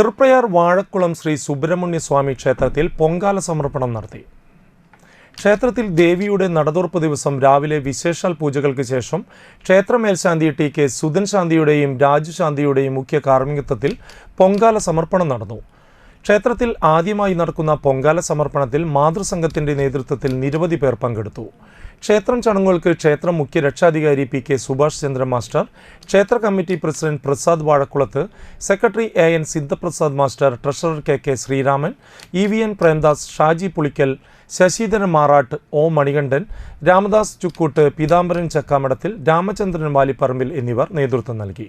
തൃപ്രയാർ വാഴക്കുളം ശ്രീ സുബ്രഹ്മണ്യ സ്വാമി ക്ഷേത്രത്തിൽ പൊങ്കാല സമർപ്പണം നടത്തി. ക്ഷേത്രത്തിൽ ദേവിയുടെ നടതുറപ്പ് ദിവസം രാവിലെ വിശേഷാൽ പൂജകൾക്ക് ശേഷം ക്ഷേത്രമേൽശാന്തി ടി കെ സുധൻ ശാന്തിയുടെയും രാജു ശാന്തിയുടെയും മുഖ്യ കാർമ്മികത്വത്തിൽ പൊങ്കാല സമർപ്പണം നടന്നു. ക്ഷേത്രത്തിൽ ആദ്യമായി നടക്കുന്ന പൊങ്കാല സമർപ്പണത്തിൽ മാതൃസംഘത്തിന്റെ നേതൃത്വത്തിൽ നിരവധി പേർ പങ്കെടുത്തു. ക്ഷേത്രം ചടങ്ങുകൾക്ക് ക്ഷേത്രം മുഖ്യ രക്ഷാധികാരി P K Subhash Chandra master ക്ഷേത്ര committee president Prasad Vazhakkulath secretary A N Sidhaprasad master treasurer K K Sreeraman E V N Premdas Shaji Pulikkal Sasidharan Marat O Manikandan Ramadas Chukkoot Peethambaran Chakkamadathil Ramachandran Valiparambil എന്നിവർ നേതൃത്വം നൽകി.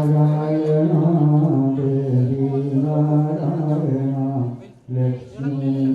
Hare Krishna.